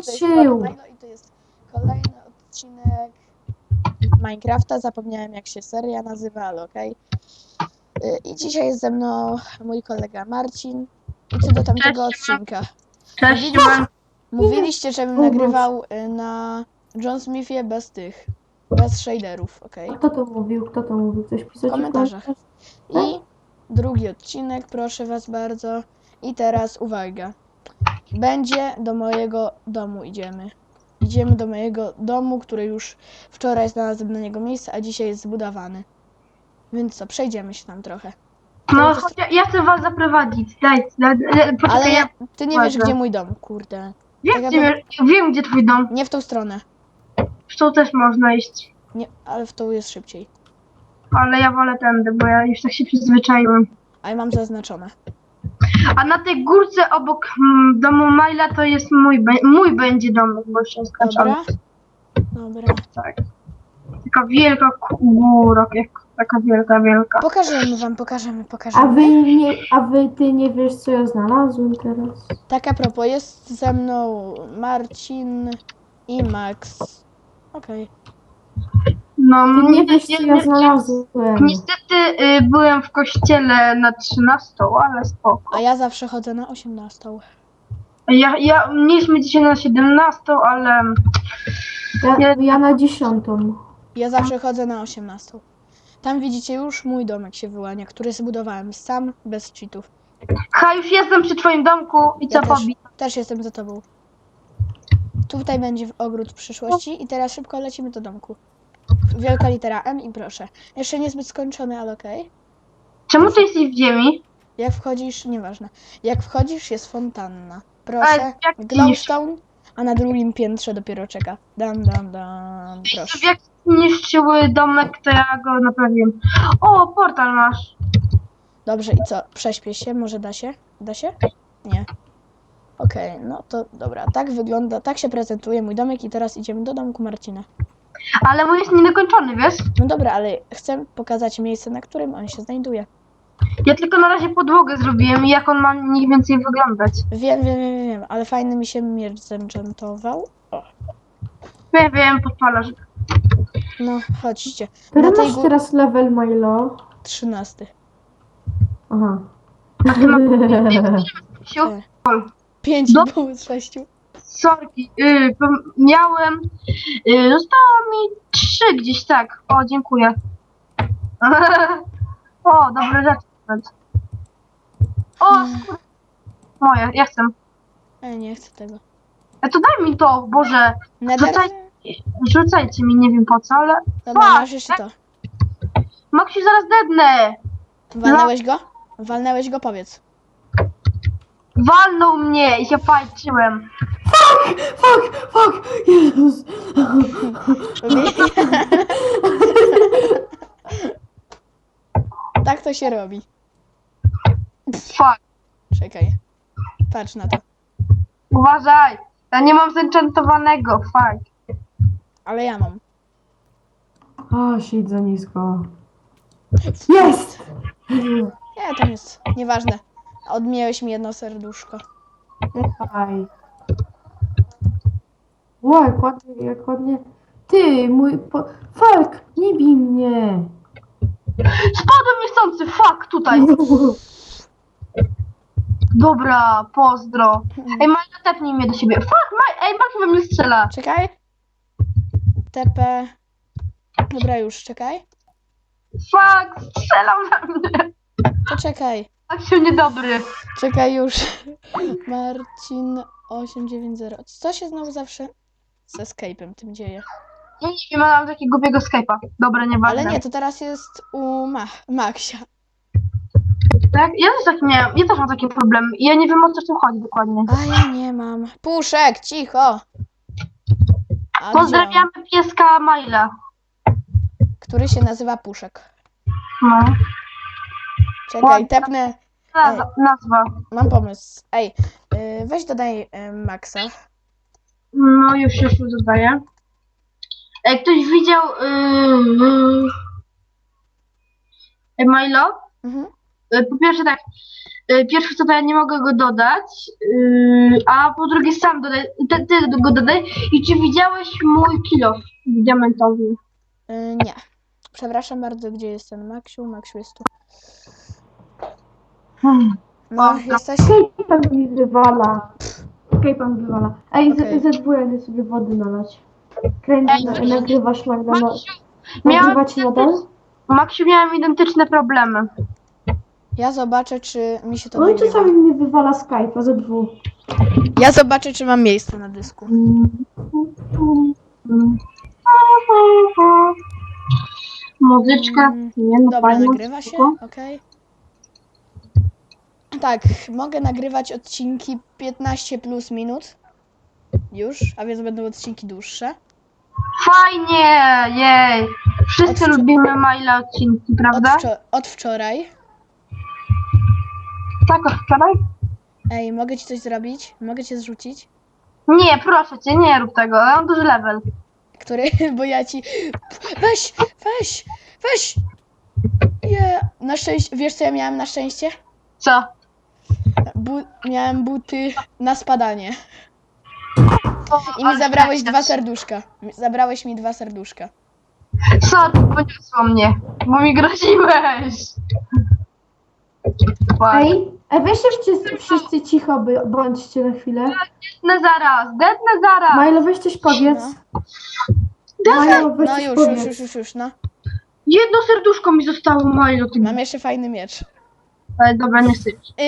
włączył? No i to jest kolejny odcinek Minecrafta. Zapomniałem jak się seria nazywa, ale okej. Y, I dzisiaj jest ze mną mój kolega Marcin. I co do tamtego Cześć, odcinka. Cześć, Mówiliście, mam... mówiliście żebym nagrywał y, na John Smithie bez tych, bez shaderów, okej? Kto to mówił? Kto to mówił? Ktoś pisał W komentarzach. I drugi odcinek, proszę was bardzo. I teraz uwaga. Będzie do mojego domu idziemy. Idziemy do mojego domu, który już wczoraj znalazłem na niego miejsce, a dzisiaj jest zbudowany. Więc co, przejdziemy się tam trochę. No, chodź, ja, ja chcę was zaprowadzić. Daj, daj, daj poczekaj, Ale ja ty nie wiesz, gdzie mój dom, kurde. wiem, tak gdzie, jakby- wiem, gdzie twój dom. Nie w tą stronę. W tą też można iść. Nie, ale w tą jest szybciej. Ale ja wolę tędy, bo ja już tak się przyzwyczaiłem. A ja mam zaznaczone. A na tej górce obok mm, domu Maila to jest mój, mój będzie dom, bo jest skończony. Dobra? Dobra. Tak. Taka wielka ku- góra, jak, taka wielka, wielka. Pokażemy wam, pokażemy, A pokażemy. wy nie, a wy ty nie wiesz co ja znalazłem teraz? Tak a propos, jest ze mną Marcin i Max. Okej. No, Ty nie wiesz co ja znalazłem. Niestety y, byłem w kościele na 13, ale spoko. A ja zawsze chodzę na 18. Ja, ja mieliśmy dzisiaj na 17, ale Ja, ja na dziesiątą. Ja zawsze chodzę na 18. Tam widzicie już mój domek się wyłania, który zbudowałem sam, bez cheatów. ha, już jestem przy twoim domku i co Ja też, pobi? też jestem za tobą. Tutaj będzie ogród przyszłości i teraz szybko lecimy do domku. Wielka litera M i proszę. Jeszcze niezbyt skończony, ale okej. Czemu ty jesteś w ziemi? Jak wchodzisz, nieważne. Jak wchodzisz jest fontanna. Ale Proszę, jak glowstone, a na drugim piętrze dopiero czeka. Dam, dam, dam, proszę. Jak zniszczyły domek, to ja go naprawiłem. O, portal masz. Dobrze, i co? Prześpię się? Może da się? Da się? Nie. Okej, no to dobra. Tak wygląda, tak się prezentuje mój domek i teraz idziemy do domku Marcina. Ale mój jest niedokończony, wiesz? No dobra, ale chcę pokazać miejsce, na którym on się znajduje. Ja tylko na razie podłogę zrobiłem i jak on ma mniej więcej wyglądać. Wiem, wiem, wiem, wiem, ale fajny mi się miecz zenchantował. O, Ja wiem, podpalasz. no chodźcie. Który Na tej masz gó- teraz level Milo? 13. Aha. Siu, E. 5 No. było z 6. sorki, pom- miałem, yy, zostało mi trzy gdzieś tak. O, dziękuję. o, dobre rzeczy. nawet. O, skur... Moje, ja chcę. E, nie chcę tego. E, to daj mi to, Boże. Nether? Rzucaj. Rzucajcie mi, nie wiem po co, ale... Dobra, masz jeszcze to. Maksiu, zaraz dednę. Walnęłeś go? Walnęłeś go, powiedz. Walnął mnie i się fajczyłem. Fuck, fuck, Jezus. tak to się robi. Fuck. Czekaj. Patrz na to. Uważaj. Ja nie mam zenchantowanego, fuck. Ale ja mam. O, siedź za nisko. Jest! Nie, tam jest. Nieważne. Odmiałeś mi jedno serduszko. Czekaj. Ło, jak ładnie, jak ładnie. Ty, mój... Po... Fuck, nie bij mnie. Spadłem niechcący, fuck, tutaj. Dobra, pozdro. Ej, Majka, tepnij mnie do siebie. Fuck, Maj, ej, Maki we mnie strzela. Czekaj. TP. Dobra, już, czekaj. Fuck, strzelał we mnie. Poczekaj. Tak się niedobry. Czekaj już. Marcin 890. Co się znowu zawsze z escape'em tym dzieje? Ja nie wiem, mam takiego głupiego Skype'a. Dobra, nieważne. Ale nie, to teraz jest u Ma Maxia. Tak? Ja też tak miałem, ja też mam takie problemy. I ja nie wiem o co w tym chodzi dokładnie. A ja nie mam. Puszek, cicho! A gdzie on? Pozdrawiamy pieska Maila. Który się nazywa Puszek. No. Czekaj, tepnę. Nazwa. nazwa. Mam pomysł. Ej, y, weź dodaj y, Maxa. No już, już, już dodaję. Ej, ktoś widział yy, yy, Milo? Mhm. y, po pierwsze tak, y, pierwsze co to ja nie mogę go dodać, a po drugie sam dodaj, ty, ty go dodaj. I czy widziałeś mój kilof diamentowy? Y, nie. Przepraszam bardzo, gdzie jest ten Maksiu? Maksiu jest tu. No, jesteś? Skype'em mi wywala. Skype'em wywala. Ej, Okej. okay. ze sobie wody nalać. Kręć, Ej, na, nagrywasz no, Maksiu, miałem, nagrywać nadal? Maksiu, miałem identyczne problemy. Ja zobaczę, czy mi się to No i nagrywa. czasami mi wywala Skype'a ze dwóch. Ja zobaczę, czy mam miejsce na dysku. Muzyczka, Mm, nie no Dobra, nagrywa się? spoko. Okej. Tak, mogę nagrywać odcinki 15 plus minut. Już, a więc będą odcinki dłuższe. Fajnie, jej. Wszyscy lubimy Maila odcinki, Od, prawda? wczor- od wczoraj. Tak, od wczoraj? Ej, mogę ci coś zrobić? Mogę cię zrzucić? Nie, proszę cię, nie rób tego, ja mam duży level. Który, bo ja ci... Weź, weź, weź! Nie, na szczęście, wiesz co ja miałem na szczęście? Co? Bu- miałem buty na spadanie. I mi zabrałeś dwa serduszka. Zabrałeś mi dwa serduszka. Co, ty poniosło mnie, bo mi groziłeś. Ej. Ej, weźcie wszyscy, wszyscy cicho, by, bądźcie na chwilę. Detnę zaraz, detnę zaraz. Majlo, weź coś powiedz. Weź No coś już, już, powiedz. już, już, już, no. Jedno serduszko mi zostało, Milo. Ty... Mam jeszcze fajny miecz. Ale dobra, nie.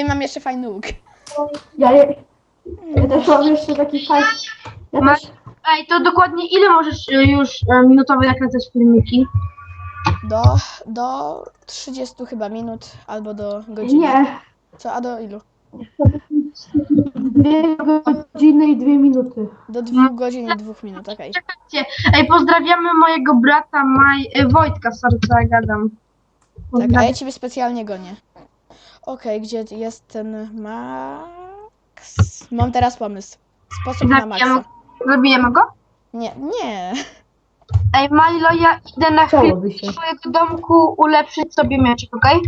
I mam jeszcze fajny łuk. Ja, ja, ja też mam jeszcze taki fajny... Ja Ma- też... Ej, to dokładnie ile możesz y, już y, minutowe nakręcać filmiki? Do, do 30 chyba minut, albo do godziny. Nie, Co, a do ilu? dwie godziny i dwie minuty. Do dwóch godzin i dwóch minut, okej. Czekajcie. Ej, pozdrawiamy mojego brata Maj... y, Wojtka, sorry, co ja gadam. Tak, a ja ciebie specjalnie gonię. Okej, gdzie jest ten Max? Mam teraz pomysł. Sposób na Maxa. zabijemy go? Nie, nie. Ej, Milo, ja idę na chwilę Chciałoby się. do swojego domku ulepszyć sobie mieczek, okej?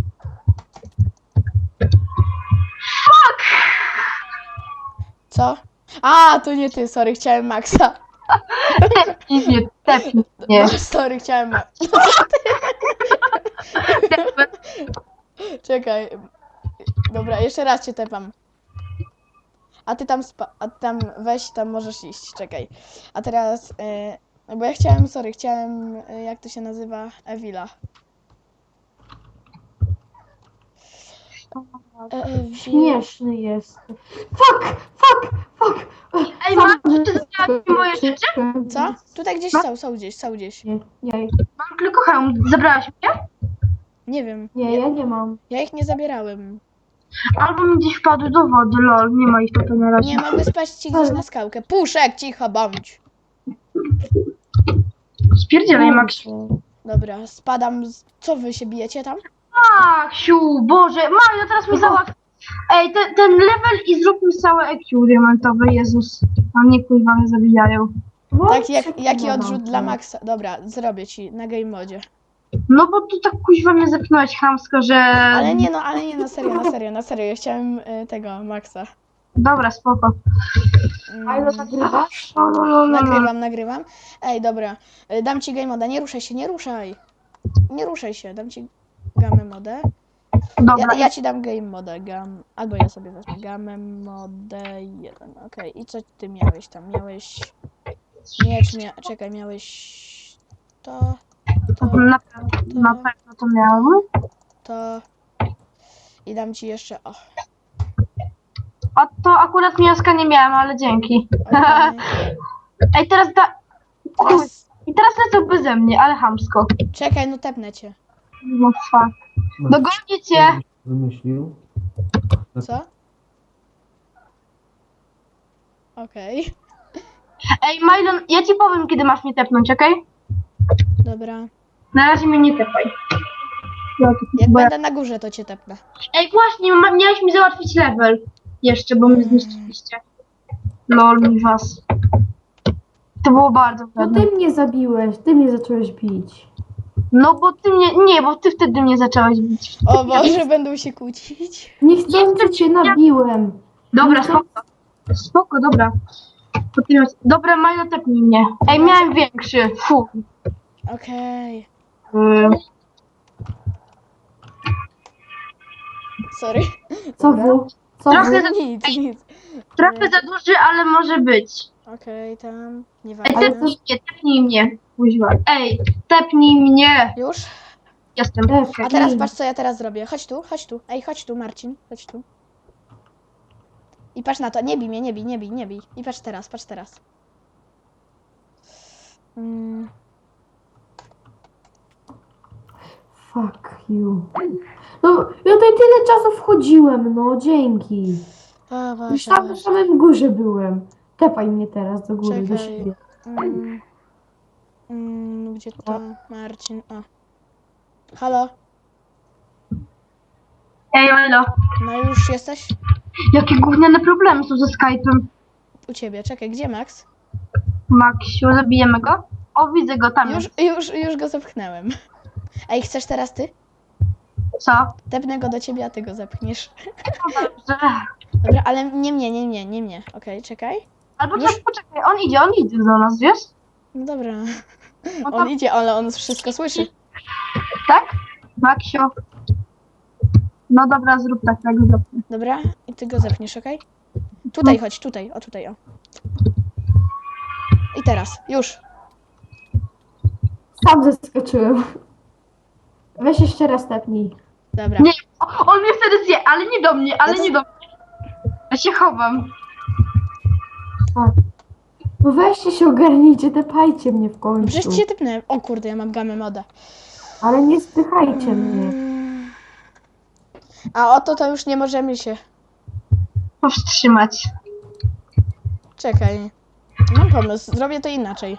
Co? A, to nie ty, sorry, chciałem Maxa. I nie, tepnij mnie. No, sorry, chciałem Maxa. Czekaj. Dobra, jeszcze raz cię tepam. A ty tam spa- a ty tam weź, tam możesz iść, czekaj. A teraz, no bo ja chciałem, sorry, chciałem, e, jak to się nazywa, Ewila. E, Śmieszny jest. Fuck, fuck, fuck. Ej, Max, czy ty mi moje rzeczy? Co? Tutaj gdzieś są, są gdzieś, są gdzieś. Nie, nie, Mam tylko hełm. Zabrałaś mnie? Nie wiem. nie, ja nie mam. Ja ich nie zabierałem. Albo mi gdzieś wpadły do wody, lol. Nie ma ich tutaj na razie. Nie mogły spaść ci gdzieś na skałkę. Puszek, cicho bądź. Spierdzielaj, Max. Dobra, spadam. Z... Co wy się bijecie tam? Maksiu, Boże, Mario, teraz mi załatw. Ej, ten, ten level i zrób mi całe EQ diamentowe, Jezus. A mnie kurwa nie zabijają. Tak, jak, jaki odrzut dla Maxa? Dobra, zrobię ci na game modzie. No bo tu tak kuźwa mnie zepchnąłeś chamsko, że... Ale nie no, ale nie, na serio, na serio, na serio. Ja chciałem y, tego, Maxa. Dobra, spoko. Mm, nagrywasz? No, no, no, no, no. nagrywam, nagrywam. Ej, dobra, y, dam ci game moda. Nie ruszaj się, nie ruszaj. Nie ruszaj się, dam ci gamę modę. Dobra, Ja, ja ci dam game modę, gam, albo ja sobie wezmę gamę modę 1, okej. I co ty miałeś tam? Miałeś miecz, mia... czekaj, miałeś to, to, na, na pewno to miałem. to i dam ci jeszcze, o, A to akurat mięska nie miałem, ale dzięki. okej. Ej, teraz da... Kur... Teraz, I teraz lecą beze mnie, ale chamsko. czekaj, no tepnę cię. No fuck. Dogonię cię. Wymyślił. Co? Okej, Ej, Mylon, ja ci powiem, kiedy masz mnie tepnąć, okej? dobra. Na razie mnie nie tepaj. Jak bo ja- będę na górze, to cię tepnę. Ej, właśnie, ma, miałeś mi załatwić level. Jeszcze, bo mnie zniszczyliście. Lol, mi was. To było bardzo No ty mnie zabiłeś, ty mnie zacząłeś bić. No bo ty mnie, nie, bo ty wtedy mnie zaczęłaś bić. O Boże, będą się kłócić. Niechcący cię nabiłem. Dobra, spoko. Spoko, dobra. Dobra, Majo, tepnij mnie. Ej, miałem większy. Fu. Okej. Sorry. Co Dobra. wy? Co Trochę za- Nic, nic. Trochę za duży, ale może być. Okej, tam. Ej, Nieważne. Tepnij mnie, tepnij mnie. Kuźwa. Ej, tepnij mnie. Już? Jestem. A teraz patrz, co ja teraz zrobię. Chodź tu, chodź tu. Ej, chodź tu, Marcin. Chodź tu. I patrz na to. Nie bij mnie, nie bij, nie bij, nie bij. I patrz teraz, patrz teraz. Mm, Fuck you. No, ja tutaj tyle czasu wchodziłem, no dzięki. o Już Boże, tam na samym górze byłem. Tepaj mnie teraz do góry, do Czekaj. siebie. Mm, mm, gdzie to? Marcin, o. Halo? Ej, Elo. No już jesteś? Jakie gówniane problemy są ze Skype'em. U ciebie. Czekaj, gdzie Max? Maksiu, zabijemy go? O, widzę go tam. Już, już, już go zepchnąłem. Ej, chcesz teraz ty? Co? Tepnę go do ciebie, a ty go zepchniesz. Dobrze. Dobra, ale nie mnie, nie mnie, nie mnie. Okej, czekaj. Albo Już? czekaj, poczekaj, on idzie, on idzie do nas, wiesz? No dobra. No to, On idzie, ale on wszystko słyszy. tak? Maksiu. No dobra, zrób tak, jak zrób. Dobra? I ty go zepchniesz, okej? Tutaj chodź, tutaj, o tutaj, o. I teraz, już. Sam zeskoczyłem. Weź jeszcze raz tepnij. Dobra. Nie, o, on mnie wtedy zje, ale nie do mnie, ale nie do mnie. Ja się chowam. No weźcie się ogarnijcie, tepajcie mnie w końcu. Przecież cię typnąłem. O kurde, ja mam gamę moda. Ale nie spychajcie mnie. A oto to już nie możemy się. Powstrzymać. Czekaj. Mam pomysł, zrobię to inaczej.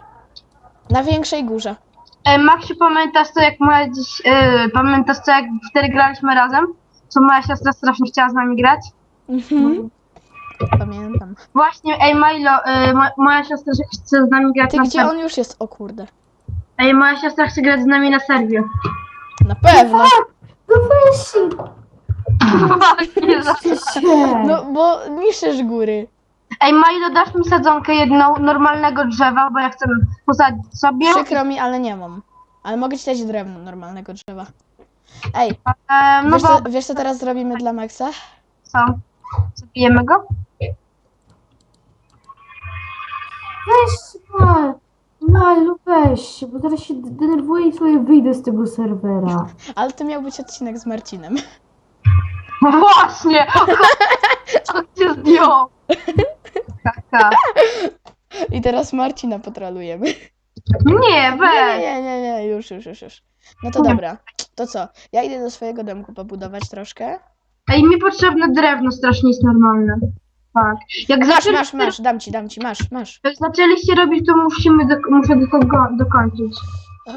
Na większej górze. E, Maksiu, pamiętasz to, jak moja dziś, e, pamiętasz to, jak wtedy graliśmy razem? Co moja siostra strasznie chciała z nami grać? Mhm. Pamiętam. Właśnie, ej Milo, e, mo, moja siostra że chce z nami grać Ty na gdzie serwie. on już jest? O kurde. Ej, moja siostra chce grać z nami na serwie. Na pewno. No weź Właśnie, że- się. No bo niszczysz góry. Ej, Milo, dasz mi sadzonkę jedną normalnego drzewa, bo ja chcę posadzić sobie. Przykro mi, ale nie mam. Ale mogę ci dać drewno normalnego drzewa. Ej, E, no wiesz, bo co, wiesz co teraz zrobimy dla Maxa? co? Zabijemy go? Weź Mal. Malu, weź się, bo teraz się denerwuję i sobie wyjdę z tego serwera. Ale to miał być odcinek z Marcinem. No właśnie! Co cię zdjął? I teraz Marcina potrolujemy. Nie, Nie, weź! nie, nie, nie, już, już, już, już. No to dobra. To co? Ja idę do swojego domku pobudować troszkę. Ej, mi potrzebne drewno strasznie jest normalne. Tak. Jak Masz, zaczęliście, masz, masz, dam ci, dam ci, masz, masz. jak zaczęliście robić, to musimy do, muszę do tego dokończyć.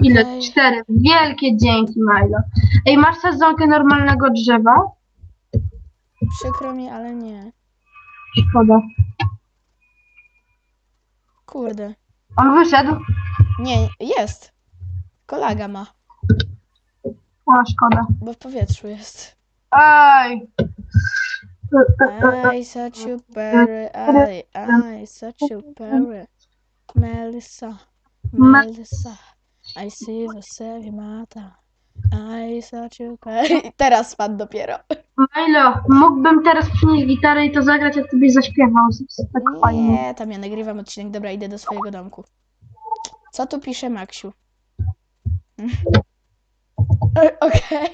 Ile? Okej. Cztery. Wielkie dzięki, Milo. Ej, masz sadzonkę normalnego drzewa? Przykro mi, ale nie. Szkoda. Kurde. On wyszedł? Nie, jest. Kolaga ma, O, szkoda. bo w powietrzu jest. Ej! I such you berry, I, I such you berry. Melissa, Melissa, I see the sevi mata. I such you berry. Teraz spadł dopiero. Milo, mógłbym teraz przynieść gitarę i to zagrać, jak ty byś zaśpiewał. Tak fajnie. Nie, tam ja nagrywam odcinek. Dobra, idę do swojego domku. Co tu pisze Maksiu? E, Okej.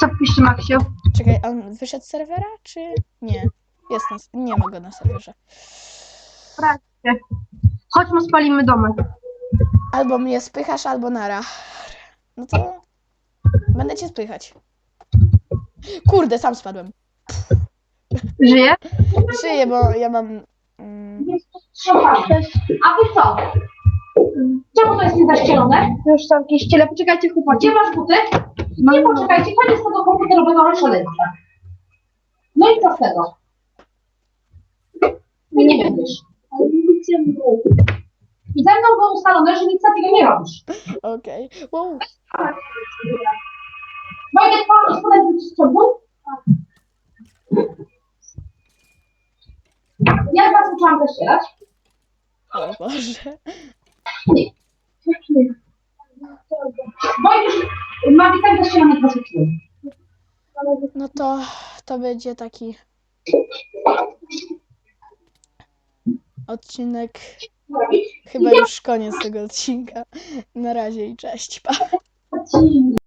Co pisze Maksiu? Czekaj, on wyszedł z serwera, czy nie? Jest na, nie ma go na serwerze. Chodźmy, spalimy domek. Albo mnie spychasz, albo nara. No to będę cię spychać. Kurde, sam spadłem. Żyje? Żyję, bo ja mam... Mm, A wy co? Czemu to jest niezaścielone? Już są jakieś ściele. Poczekajcie, chłopaki. Gdzie masz buty? Nie poczekajcie, koniec tego komputerowego szaleństwa. No i co z tego? Ty nie będziesz. I ze mną było ustalone, że nic takiego nie robisz. Okej. Wow. Wojtek, możesz podać z przodu? Ja was uczyłam też strzelać. O Boże. Wojtek, Mawikam też się na mnie posłuchuje. No to to będzie taki odcinek. Chyba już koniec tego odcinka. Na razie i cześć. Pa.